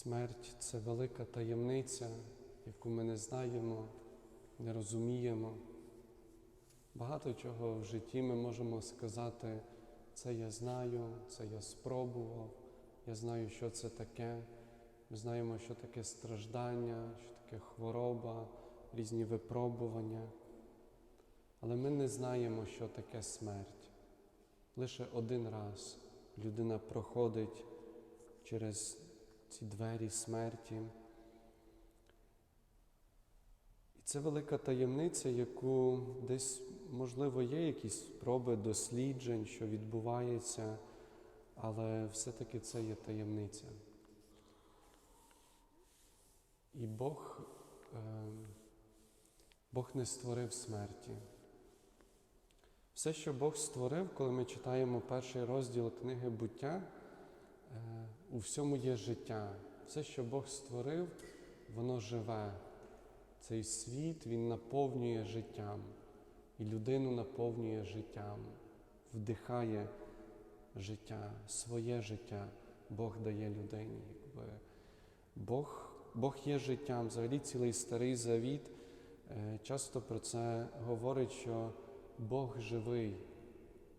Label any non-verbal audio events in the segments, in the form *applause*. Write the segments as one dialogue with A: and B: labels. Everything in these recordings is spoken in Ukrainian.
A: Смерть це велика таємниця, яку ми не знаємо, не розуміємо. Багато чого в житті ми можемо сказати, це я знаю, це я спробував, я знаю, що це таке. Ми знаємо, що таке страждання, що таке хвороба, різні випробування. Але ми не знаємо, що таке смерть. Лише один раз людина проходить через ці двері смерті. І це велика таємниця, яку десь, можливо, є якісь спроби досліджень, що відбувається, але все-таки це є таємниця. І Бог, е, Бог не створив смерті. Все, що Бог створив, коли ми читаємо перший розділ книги буття, всьому є життя. Все, що Бог створив, воно живе. Цей світ він наповнює життям, і людину наповнює життям, вдихає життя, своє життя Бог дає людині. Якби. Бог, Бог є життям. Взагалі цілий старий завіт е, часто про це говорить, що Бог живий,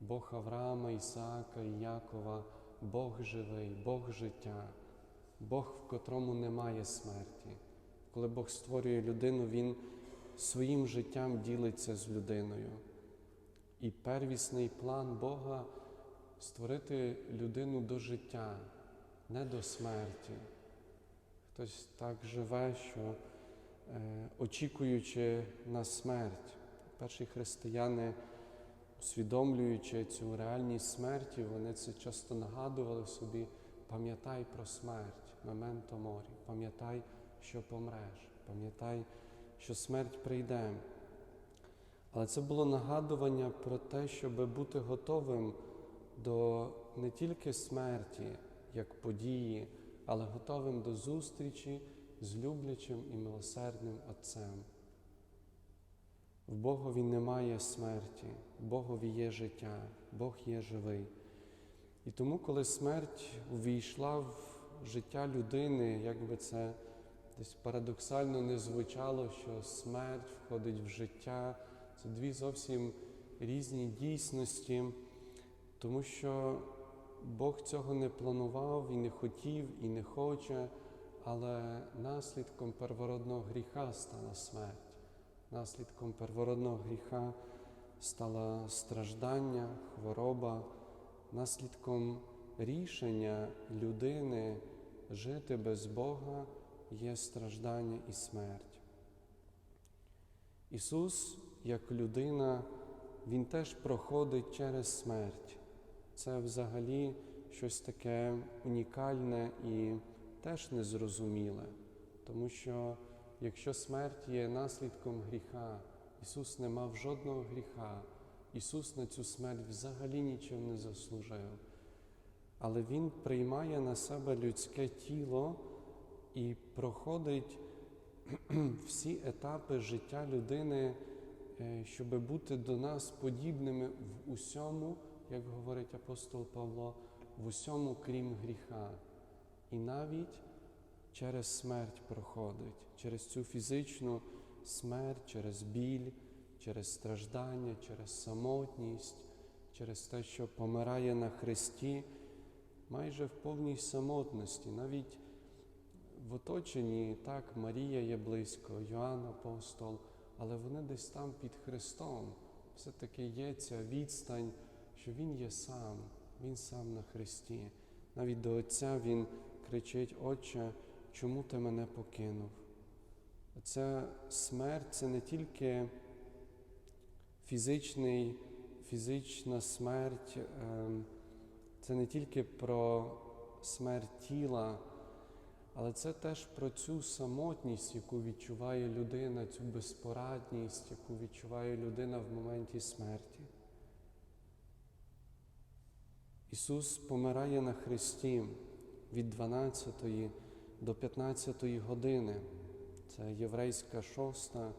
A: Бог Авраама, Ісаака Якова, Бог живий, Бог життя, Бог, в котрому немає смерті. Коли Бог створює людину, Він своїм життям ділиться з людиною. І первісний план Бога створити людину до життя, не до смерті. Хтось так живе, що е, очікуючи на смерть, перші християни, усвідомлюючи цю реальність смерті, вони це часто нагадували собі, пам'ятай про смерть, мементо морі, пам'ятай, що помреш, пам'ятай, що смерть прийде. Але це було нагадування про те, щоб бути готовим до не тільки смерті, як події, але готовим до зустрічі з люблячим і милосердним Отцем. В Богові немає смерті, в Богові є життя, Бог є живий. І тому, коли смерть увійшла в життя людини, як би це десь парадоксально не звучало, що смерть входить в життя, це дві зовсім різні дійсності, тому що Бог цього не планував і не хотів, і не хоче, але наслідком первородного гріха стала смерть. Наслідком первородного гріха стало страждання, хвороба, наслідком рішення людини жити без Бога є страждання і смерть. Ісус, як людина, Він теж проходить через смерть. Це взагалі щось таке унікальне і теж незрозуміле, тому що якщо смерть є наслідком гріха, Ісус не мав жодного гріха, Ісус на цю смерть взагалі нічим не заслужив. Але Він приймає на себе людське тіло і проходить *clears throat* всі етапи життя людини, щоб бути до нас подібними в усьому, як говорить апостол Павло, в усьому крім гріха. І навіть через смерть проходить, через цю фізичну смерть, через біль, через страждання, через самотність, через те, що помирає на Христі, майже в повній самотності, навіть в оточенні так Марія є близько, Йоанн апостол, але вони десь там під Христом. Все-таки є ця відстань, що Він є сам, Він сам на Христі. Навіть до Отця Він кричить, Отче, чому ти мене покинув? Ця смерть це не тільки фізичний, фізична смерть, це не тільки про смерть тіла, але це теж про цю самотність, яку відчуває людина, цю безпорадність, яку відчуває людина в моменті смерті. Ісус помирає на Христі від 12 до 15 години. Це єврейська шоста,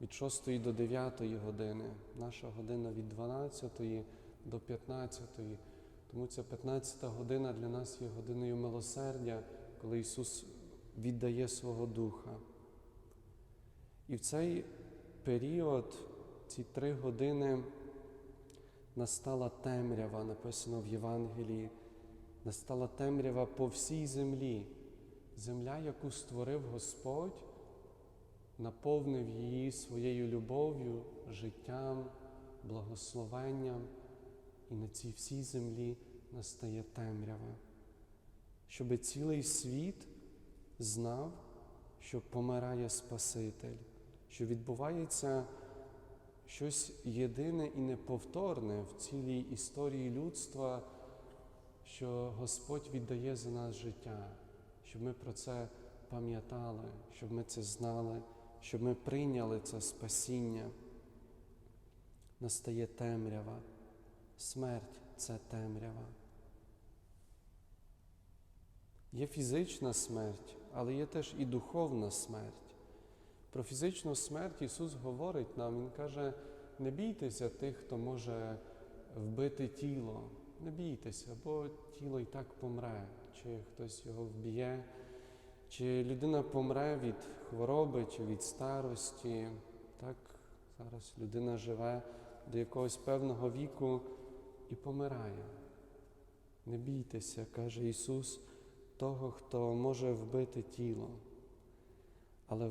A: від 6 до 9 години. Наша година від 12 до 15. Тому ця 15 година для нас є годиною милосердя, коли Ісус віддає свого духа. І в цей період, ці три години, настала темрява, написано в Євангелії, настала темрява по всій землі. Земля, яку створив Господь, наповнив її своєю любов'ю, життям, благословенням, і на цій всій землі настає темрява, щоб цілий світ знав, що помирає Спаситель, що відбувається щось єдине і неповторне в цілій історії людства, що Господь віддає за нас життя, щоб ми про це пам'ятали, щоб ми це знали, щоб ми прийняли це спасіння. Настає темрява, смерть це темрява. Є фізична смерть, але є теж і духовна смерть. Про фізичну смерть Ісус говорить нам, Він каже, не бійтеся тих, хто може вбити тіло. Не бійтеся, бо тіло і так помре, чи хтось його вб'є, чи людина помре від хвороби, чи від старості. Так, зараз людина живе до якогось певного віку і помирає. Не бійтеся, каже Ісус, того, хто може вбити тіло. Але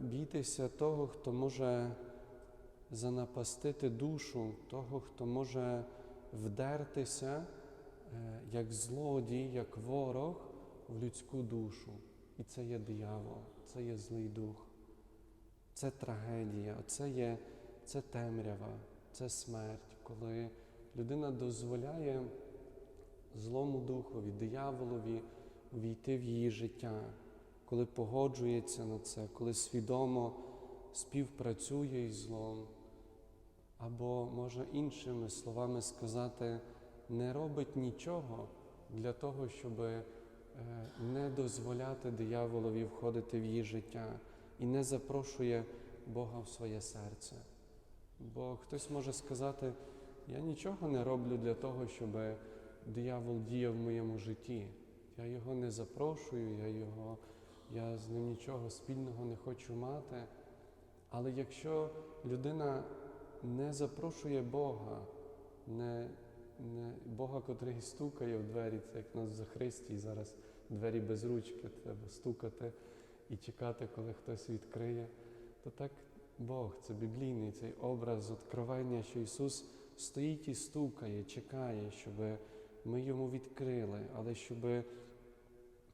A: бійтеся того, хто може занапастити душу, того, хто може вдертися як злодій, як ворог в людську душу. І це є диявол, це є злий дух, це трагедія, це є це темрява, це смерть, коли людина дозволяє злому духові, дияволові увійти в її життя, коли погоджується на це, коли свідомо співпрацює із злом, або, може, іншими словами сказати, не робить нічого для того, щоб не дозволяти дияволові входити в її життя і не запрошує Бога в своє серце. Бо хтось може сказати, я нічого не роблю для того, щоб диявол діяв в моєму житті. Я його не запрошую, я, його, я з ним нічого спільного не хочу мати. Але якщо людина не запрошує Бога, не Бога, котрий стукає в двері, це як нас за Христі, зараз двері без ручки, треба стукати і чекати, коли хтось відкриє, то так Бог, це біблійний цей образ откровення, що Ісус стоїть і стукає, чекає, щоб ми йому відкрили, але щоб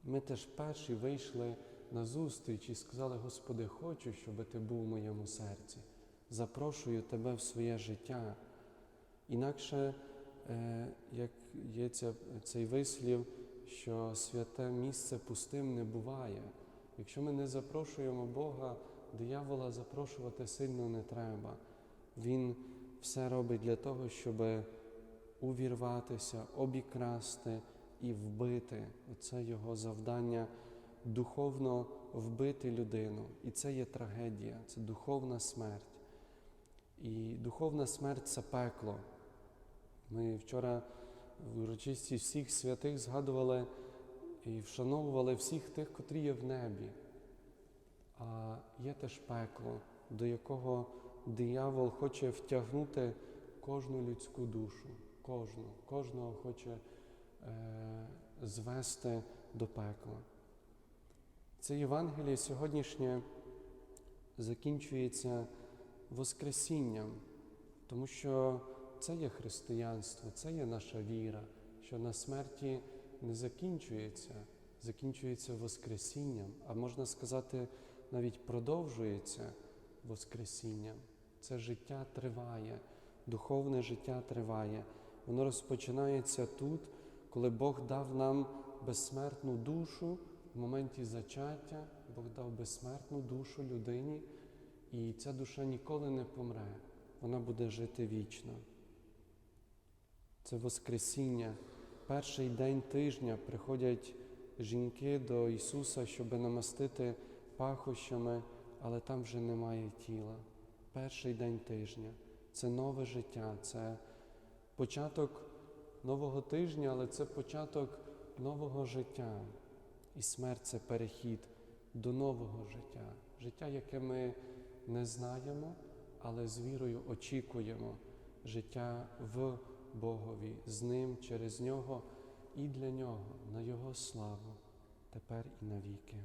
A: ми теж перші вийшли на зустріч і сказали, Господи, хочу, щоб Ти був в моєму серці. Запрошую Тебе в своє життя. Інакше, як є ця, цей вислів, що святе місце пустим не буває. Якщо ми не запрошуємо Бога, диявола запрошувати сильно не треба. Він все робить для того, щоб увірватися, обікрасти і вбити. Це його завдання духовно вбити людину. І це є трагедія, це духовна смерть. І духовна смерть це пекло. Ми вчора в урочисті всіх святих згадували і вшановували всіх тих, котрі є в небі. А є теж пекло, до якого диявол хоче втягнути кожну людську душу, кожну, кожного хоче е, звести до пекла. Це Євангеліє сьогоднішнє закінчується Воскресінням, тому що це є християнство, це є наша віра, що на смерті не закінчується, закінчується Воскресінням, а можна сказати, навіть продовжується Воскресінням. Це життя триває, духовне життя триває. Воно розпочинається тут, коли Бог дав нам безсмертну душу в моменті зачаття, Бог дав безсмертну душу людині, і ця душа ніколи не помре, вона буде жити вічно. Це Воскресіння. Перший день тижня приходять жінки до Ісуса, щоб намастити пахощами, але там вже немає тіла. Перший день тижня це нове життя, це початок нового тижня, але це початок нового життя. І смерть це перехід до нового життя, життя, яке ми не знаємо, але з вірою очікуємо життя в Богові, з Ним, через Нього і для Нього, на Його славу, тепер і навіки.